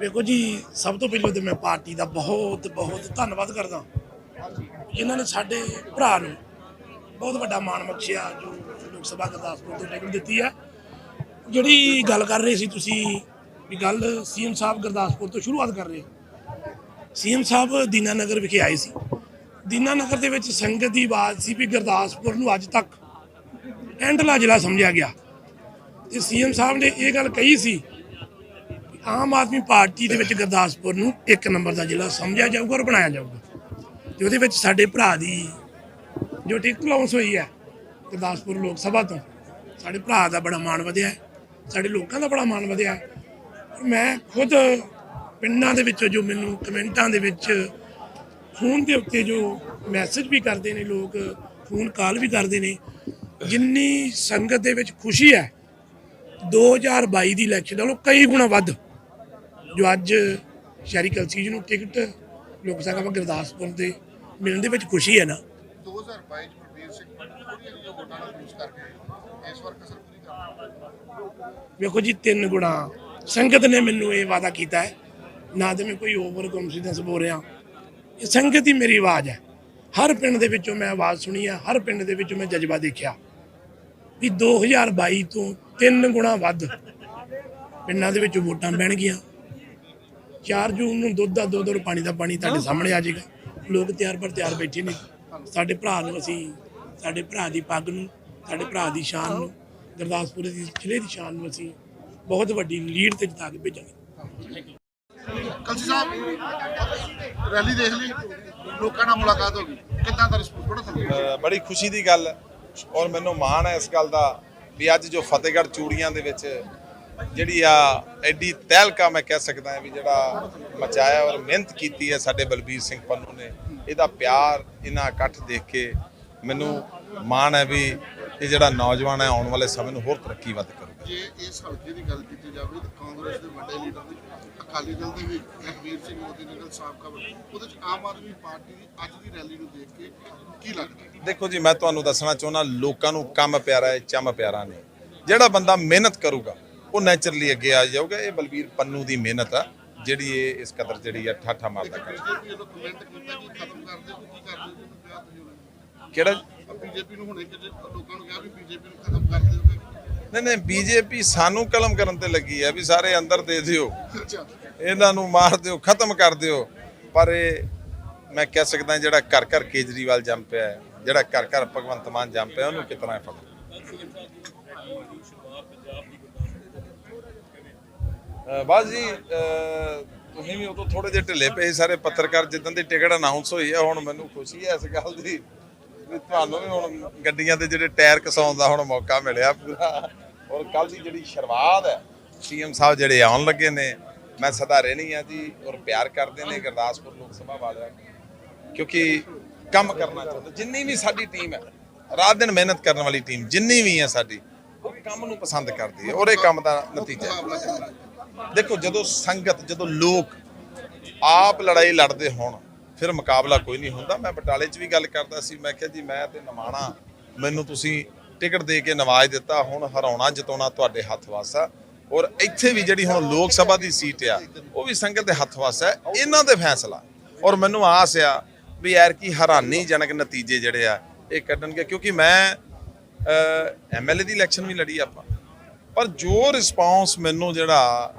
ਵੇਖੋ ਜੀ, ਸਭ ਤੋਂ ਪਹਿਲਾਂ ਤੇ ਮੈਂ ਪਾਰਟੀ ਦਾ ਬਹੁਤ ਬਹੁਤ ਧੰਨਵਾਦ ਕਰਦਾ। ਇਹਨਾਂ ਨੇ ਸਾਡੇ ਭਰਾ ਨੂੰ ਬਹੁਤ ਵੱਡਾ ਮਾਣ ਬਖਸ਼ਿਆ, ਜੋ ਲੋਕ ਸਭਾ ਗੁਰਦਾਸਪੁਰ ਤੋਂ ਟਿਕਟ ਦਿੱਤੀ ਹੈ। ਜਿਹੜੀ ਗੱਲ ਕਰ ਰਹੇ ਸੀ ਤੁਸੀਂ, ਵੀ ਗੱਲ ਸੀਐਮ ਸਾਹਿਬ ਗੁਰਦਾਸਪੁਰ ਤੋਂ ਸ਼ੁਰੂਆਤ ਕਰ ਰਹੇ ਸੀਐਮ ਸਾਹਿਬ ਦੀਨਾਨਗਰ ਵਿਖੇ ਆਏ ਸੀ। ਦੀਨਾਨਗਰ ਦੇ ਵਿੱਚ ਸੰਗਤ ਦੀ ਆਵਾਜ਼ ਸੀ ਵੀ ਗੁਰਦਾਸਪੁਰ ਨੂੰ ਅੱਜ ਤੱਕ ਐਂਡਲਾ ਜ਼ਿਲ੍ਹਾ ਸਮਝਿਆ ਗਿਆ। ਤੇ ਸੀਐਮ ਸਾਹਿਬ ਨੇ ਇਹ ਗੱਲ ਕਹੀ ਸੀ ਆਮ ਆਦਮੀ ਪਾਰਟੀ ਦੇ ਵਿੱਚ ਗੁਰਦਾਸਪੁਰ ਨੂੰ ਇੱਕ ਨੰਬਰ ਦਾ ਜ਼ਿਲ੍ਹਾ ਸਮਝਿਆ ਜਾਊਗਾ ਔਰ ਬਣਾਇਆ ਜਾਊਗਾ। ਤੇ ਉਹਦੇ ਵਿੱਚ ਸਾਡੇ ਭਰਾ ਦੀ ਜੋ ਟਿਕਟ ਲਾਉਂਸ ਹੋਈ ਹੈ, ਗੁਰਦਾਸਪੁਰ ਲੋਕ ਸਭਾ ਤੋਂ, ਸਾਡੇ ਭਰਾ ਦਾ ਬੜਾ ਮਾਣ ਵਧਿਆ ਸਾਡੇ ਲੋਕਾਂ ਦਾ ਬੜਾ ਮਾਣ ਵਧਿਆ ਮੈਂ ਖੁਦ ਪਿੰਡਾਂ ਦੇ ਵਿੱਚੋਂ ਜੋ ਮੈਨੂੰ ਕਮੈਂਟਾਂ ਦੇ ਵਿੱਚ ਫੋਨ ਦੇ ਉੱਤੇ ਜੋ ਮੈਸੇਜ ਵੀ ਕਰਦੇ ਨੇ ਲੋਕ ਫੋਨ ਕਾਲ ਵੀ ਕਰਦੇ ਨੇ, ਜਿੰਨੀ ਸੰਗਤ ਦੇ ਵਿੱਚ ਖੁਸ਼ੀ ਹੈ 2022 ਦੀ ਇਲੈਕਸ਼ਨ ਨਾਲੋਂ ਕਈ ਗੁਣਾ ਵੱਧ ਜੋ ਅੱਜ ਸ਼ਹਿਰੀ ਕਲਸੀ ਜੀ ਨੂੰ ਟਿਕਟ ਲੋਕ ਸਭਾ ਗੁਰਦਾਸਪੁਰ ਦੇ ਮਿਲਣ ਦੇ ਵਿੱਚ ਖੁਸ਼ੀ ਹੈ ਨਾ। 2022 ਚ ਪ੍ਰਵੀਰ ਸਿੰਘ ਥੋੜੀਆਂ ਜਿਹੀਆਂ ਵੋਟਾਂ ਨਾਲ ਲੂਜ਼ ਕਰਕੇ ਇਸ ਵਾਰ ਕਸਰ ਪੂਰੀ ਕਰਨਾ ਵੇਖੋ ਜੀ ਤਿੰਨ ਗੁਣਾ। ਸੰਗਤ ਨੇ ਮੈਨੂੰ ਇਹ ਵਾਅਦਾ ਕੀਤਾ ਹੈ ਨਾ ਤੇ ਮੈਂ ਕੋਈ ਓਵਰ ਕੌਨਫੀਡੈਂਸ ਬੋਲ ਰਿਹਾ। ਇਹ ਸੰਗਤ ਹੀ ਮੇਰੀ ਆਵਾਜ਼ ਹੈ। ਹਰ ਪਿੰਡ ਦੇ ਵਿੱਚੋਂ ਮੈਂ ਆਵਾਜ਼ ਸੁਣੀ ਹੈ ਹਰ ਪਿੰਡ ਦੇ ਵਿੱਚੋਂ ਮੈਂ ਜਜ਼ਬਾ ਦੇਖਿਆ ਵੀ 2022 ਤੋਂ ਤਿੰਨ ਗੁਣਾ ਵੱਧ ਪਿੰਡਾਂ ਦੇ ਵਿੱਚ ਵੋਟਾਂ ਪੈਣਗੀਆਂ। 4 ਜੂਨ ਨੂੰ ਦੁੱਧ ਦਾ ਦੁੱਧ ਔਰ ਪਾਣੀ ਦਾ ਪਾਣੀ ਤੁਹਾਡੇ ਸਾਹਮਣੇ ਆ ਜਾਏਗਾ। ਲੋਕ ਤਿਆਰ ਪਰ ਤਿਆਰ ਬੈਠੇ ਨੇ। ਸਾਡੇ ਭਰਾ ਨੂੰ ਅਸੀਂ ਸਾਡੇ ਭਰਾ ਦੀ ਪੱਗ ਨੂੰ ਸਾਡੇ ਭਰਾ ਦੀ ਸ਼ਾਨ ਨੂੰ ਗੁਰਦਾਸਪੁਰ ਦੀ ਜ਼ਿਲ੍ਹੇ ਦੀ ਸ਼ਾਨ ਨੂੰ ਅਸੀਂ ਬਹੁਤ ਵੱਡੀ ਲੀਡ ਤੇ ਜਿਤਾ ਕੇ ਭੇਜਾਂਗੇ। ਕਲਸੀ ਸਾਹਿਬ ਰੈਲੀ ਦੇਖ ਲਈ ਲੋਕਾਂ ਨਾਲ ਮੁਲਾਕਾਤ ਹੋ ਗਈ। ਕਿੱਦਾਂ ਦਾ ਰਿਸਪੌਂਸ ਬੜਾ ਥੱਲੇ ਅ, ਬੜੀ ਖੁਸ਼ੀ ਦੀ ਗੱਲ ਹੈ ਔਰ ਮੈਨੂੰ ਮਾਣ ਹੈ ਇਸ ਗੱਲ ਦਾ ਵੀ ਅੱਜ ਜੋ ਫਤਿਹਗੜ੍ਹ ਚੂੜੀਆਂ ਦੇ ਵਿੱਚ ਜਿਹੜੀ ਆ ਐਡੀ ਤਹਿਲਕਾ ਮੈਂ ਕਹਿ ਸਕਦਾ ਹਾਂ ਵੀ ਜਿਹੜਾ ਮਚਾਇਆ ਔਰ ਮਿਹਨਤ ਕੀਤੀ ਹੈ ਸਾਡੇ ਬਲਬੀਰ ਸਿੰਘ ਪੰਨੂ ਨੇ ਇਹਦਾ ਪਿਆਰ ਇਹਨਾਂ ਇਕੱਠ ਦੇਖ ਕੇ ਮੈਨੂੰ ਮਾਣ ਹੈ ਵੀ ਇਹ ਜਿਹੜਾ ਨੌਜਵਾਨ ਹੈ ਆਉਣ ਵਾਲੇ ਸਮੇਂ ਨੂੰ ਹੋਰ ਤਰੱਕੀ ਵੱਧ ਕਰੂਗਾ। ਜੇ ਇਸ ਹਲਕੇ ਦੀ ਗੱਲ ਕੀਤੀ ਜਾਵੇ ਤਾਂ ਕਾਂਗਰਸ ਦੇ ਵੱਡੇ ਲੀਡਰ ਨੇ ਅਕਾਲੀ ਦਲ ਦੇ ਵੀ ਰਘਵੀਰ ਸਿੰਘ ਮੋਦੀ ਨਗਰ ਸਾਬਕਾ ਵੱਡੇ ਉਹਦੇ ਚ ਆਮ ਆਦਮੀ ਪਾਰਟੀ ਦੀ ਅੱਜ ਦੀ ਰੈਲੀ ਨੂੰ ਦੇਖ ਕੇ ਕੀ ਲੱਗਦਾ ਦੇਖੋ ਜੀ ਮੈਂ ਤੁਹਾਨੂੰ ਦੱਸਣਾ ਚਾਹੁੰਦਾ ਲੋਕਾਂ ਨੂੰ ਕੰਮ ਪਿਆਰਾ ਹੈ ਚੰਮ ਪਿਆਰਾ ਨਹੀਂ। ਜਿਹੜਾ ਬੰਦਾ ਮਿਹਨਤ ਕਰੂਗਾ ਉਹ ਨੇਚਰਲੀ ਅੱਗੇ ਆ ਜਾਊਗਾ। ਇਹ ਬਲਬੀਰ ਪੰਨੂ ਦੀ ਮਿਹਨਤ ਆ ਜਿਹੜੀ ਇਹ ਇਸ ਕਦਰ ਜਿਹੜੀ ਆ ਠਾਠਾ ਮਾਰਦਾ ਕਰ ਕਿਹੜਾ? ਬੀਜੇਪੀ ਨੂੰ ਹੁਣੇ ਕਿਤੇ ਲੋਕਾਂ ਨੂੰ ਕਿਹਾ ਵੀ ਬੀਜੇਪੀ ਨੂੰ ਖਤਮ ਕਰ ਦਿਓ ਨਹੀਂ ਨਹੀਂ ਬੀਜੇਪੀ ਸਾਨੂੰ ਕਲਮ ਕਰਨ ਤੇ ਲੱਗੀ ਹੈ ਵੀ ਸਾਰੇ ਅੰਦਰ ਦੇ ਦਿਓ। ਇਹਨਾਂ ਨੂੰ ਮਾਰ ਦਿਓ ਖਤਮ ਕਰ ਦਿਓ। ਪਰ ਇਹ ਮੈਂ ਕਹਿ ਸਕਦਾ ਜਿਹੜਾ ਘਰ ਘਰ ਕੇਜਰੀਵਾਲ ਜੰਮ ਪਿਆ ਹੈ ਜਿਹੜਾ ਘਰ ਘਰ ਭਗਵੰਤ ਮਾਨ ਜੰਮ ਪਿਆ ਉਹਨੂੰ ਕਿਤਨਾ ਹੈ ਬਸ ਜੀ, ਅਹ, ਤੁਸੀਂ ਵੀ ਉਦੋਂ ਥੋੜੇ ਜਿਹੇ ਢਿੱਲੇ ਪਏ ਸਾਰੇ ਪੱਤਰਕਾਰ, ਜਿੱਦਾਂ ਦੀ ਟਿਕਟ ਅਨਾਉਂਸ ਹੋਈ ਹੈ ਹੁਣ ਮੈਨੂੰ ਖੁਸ਼ੀ ਹੈ ਇਸ ਗੱਲ ਦੀ। ਵੀ ਤੁਹਾਨੂੰ ਵੀ ਹੁਣ ਗੱਡੀਆਂ ਦੇ ਜਿਹੜੇ ਟਾਇਰ ਕਸਾਉਣ ਦਾ ਹੁਣ ਮੌਕਾ ਮਿਲਿਆ ਪੂਰਾ। ਔਰ ਕੱਲ ਦੀ ਜਿਹੜੀ ਸ਼ੁਰੂਆਤ ਹੈ, ਸੀਐਮ ਸਾਹਿਬ ਜਿਹੜੇ ਆਉਣ ਲੱਗੇ ਨੇ, ਮੈਂ ਸਦਾ ਰਹਿਣੀ ਆ ਜੀ, ਔਰ ਪਿਆਰ ਕਰਦੇ ਨੇ ਗੁਰਦਾਸਪੁਰ ਲੋਕ ਸਭਾ ਵਾਲਿਆਂ ਕਿਉਂਕਿ ਕੰਮ ਕਰਨਾ ਚਾਹੁੰਦੇ, ਜਿੰਨੀ ਵੀ ਸਾਡੀ ਟੀਮ ਹੈ, ਰਾਤ ਦਿਨ ਮਿਹਨਤ ਕਰਨ ਵਾਲੀ ਟੀਮ ਜਿੰਨੀ ਵੀ ਹੈ ਸਾਡੀ, ਉਹ ਕੰਮ ਨੂੰ ਪਸੰਦ ਕਰਦੀ ਹੈ, ਔਰ ਇਹ ਕੰਮ ਦਾ ਨਤੀਜਾ ਹੈ। ਦੇਖੋ, ਜਦੋਂ ਸੰਗਤ, ਜਦੋਂ ਲੋਕ ਆਪ ਲੜਾਈ ਲੜਦੇ ਹੋਣ, ਫਿਰ ਮੁਕਾਬਲਾ ਕੋਈ ਨਹੀਂ ਹੁੰਦਾ। ਮੈਂ ਬਟਾਲੇ 'ਚ ਵੀ ਗੱਲ ਕਰਦਾ ਸੀ, ਮੈਂ ਕਿਹਾ ਜੀ, ਮੈਂ ਤੇ ਨਮਾਣਾ ਮੈਨੂੰ ਤੁਸੀਂ ਟਿਕਟ ਦੇ ਕੇ ਨਵਾਜ ਦਿੱਤਾ, ਹੁਣ ਹਰਾਉਣਾ, ਜਿਤਾਉਣਾ ਤੁਹਾਡੇ ਹੱਥ ਵੱਸ ਔਰ ਇੱਥੇ ਵੀ ਜਿਹੜੀ ਹੁਣ ਲੋਕ ਸਭਾ ਦੀ ਸੀਟ ਆ, ਉਹ ਵੀ ਸੰਗਤ ਦੇ ਹੱਥ ਵੱਸ ਇਹਨਾਂ ਦੇ ਫੈਸਲਾ। ਔਰ ਮੈਨੂੰ ਆਸ ਆ ਵੀ ਯਾਰ ਕੀ ਹੈਰਾਨੀਜਨਕ ਨਤੀਜੇ ਜਿਹੜੇ ਆ, ਇਹ ਕੱਢਣਗੇ, ਕਿਉਂਕਿ ਮੈਂ ਐਮਐਲਏ ਦੀ ਇਲੈਕਸ਼ਨ ਵੀ ਲੜੀ ਆਪਾਂ। ਪਰ ਜੋ ਰਿਸਪਾਂਸ ਮੈਨੂੰ ਜਿਹੜਾ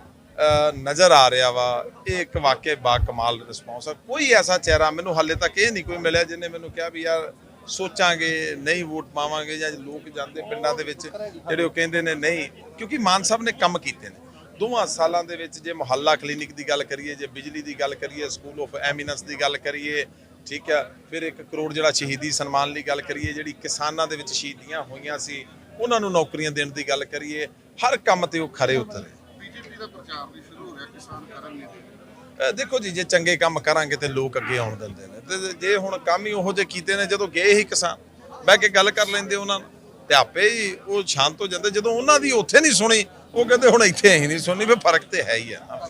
ਨਜ਼ਰ ਆ ਰਿਹਾ ਵਾ, ਇਹ ਇੱਕ ਵਾਕਿਆ ਬਾ ਕਮਾਲ ਰਿਸਪਾਂਸ ਆ। ਕੋਈ ਐਸਾ ਚਿਹਰਾ ਮੈਨੂੰ ਹਾਲੇ ਤੱਕ ਇਹ ਨਹੀਂ ਕੋਈ ਮਿਲਿਆ ਜਿਹਨੇ ਮੈਨੂੰ ਕਿਹਾ ਵੀ ਯਾਰ ਸੋਚਾਂਗੇ, ਨਹੀਂ ਵੋਟ ਪਾਵਾਂਗੇ ਜਾਂ ਲੋਕ ਜਾਂਦੇ ਪਿੰਡਾਂ ਦੇ ਵਿੱਚ ਜਿਹੜੇ ਉਹ ਕਹਿੰਦੇ ਨੇ ਨਹੀਂ, ਕਿਉਂਕਿ ਮਾਨ ਸਾਹਿਬ ਨੇ ਕੰਮ ਕੀਤੇ ਨੇ। ਦੋਵਾਂ ਸਾਲਾਂ ਦੇ ਵਿੱਚ ਜੇ ਮੁਹੱਲਾ ਕਲੀਨਿਕ ਦੀ ਗੱਲ ਕਰੀਏ, ਜੇ ਬਿਜਲੀ ਦੀ ਗੱਲ ਕਰੀਏ, ਸਕੂਲ ਆਫ ਐਮੀਨੈਂਸ ਦੀ ਗੱਲ ਕਰੀਏ, ਠੀਕ ਆ, ਫਿਰ 1 ਕਰੋੜ ਜਿਹੜਾ ਸ਼ਹੀਦੀ ਸਨਮਾਨ ਲਈ ਗੱਲ ਕਰੀਏ, ਜਿਹੜੀ ਕਿਸਾਨਾਂ ਦੇ ਵਿੱਚ ਸ਼ਹੀਦੀਆਂ ਹੋਈਆਂ ਸੀ, ਉਹਨਾਂ ਨੂੰ ਨੌਕਰੀਆਂ ਦੇਣ ਦੀ ਗੱਲ ਕਰੀਏ, ਹਰ ਕੰਮ ਤੇ ਉਹ ਖਰੇ ਉਤਰੇ। ਦਾ ਪ੍ਰਚਾਰ ਵੀ ਸ਼ੁਰੂ ਹੋ ਰਿਹਾ, ਕਿਸਾਨ ਕਰਨਗੇ ਅਹ ਦੇਖੋ ਜੀ, ਜੇ ਚੰਗੇ ਕੰਮ ਕਰਾਂਗੇ ਤੇ ਲੋਕ ਅੱਗੇ ਆਉਣ ਦਿੰਦੇ ਨੇ। ਤੇ ਜੇ ਹੁਣ ਕੰਮ ਹੀ ਉਹੋ ਜਿਹੇ ਕੀਤੇ ਨੇ, ਜਦੋਂ ਗਏ ਹੀ ਕਿਸਾਨ, ਬਹਿ ਕੇ ਗੱਲ ਕਰ ਲੈਂਦੇ ਉਹਨਾਂ ਨੂੰ ਤੇ ਆਪੇ ਹੀ ਉਹ ਸ਼ਾਂਤ ਹੋ ਜਾਂਦੇ। ਜਦੋਂ ਉਹਨਾਂ ਦੀ ਉੱਥੇ ਨਹੀਂ ਸੁਣੀ, ਉਹ ਕਹਿੰਦੇ ਹੁਣ ਇੱਥੇ ਅਸੀਂ ਨਹੀਂ ਸੁਣੀ ਫਿਰ ਫ਼ਰਕ ਤੇ ਹੈ ਹੀ ਆ।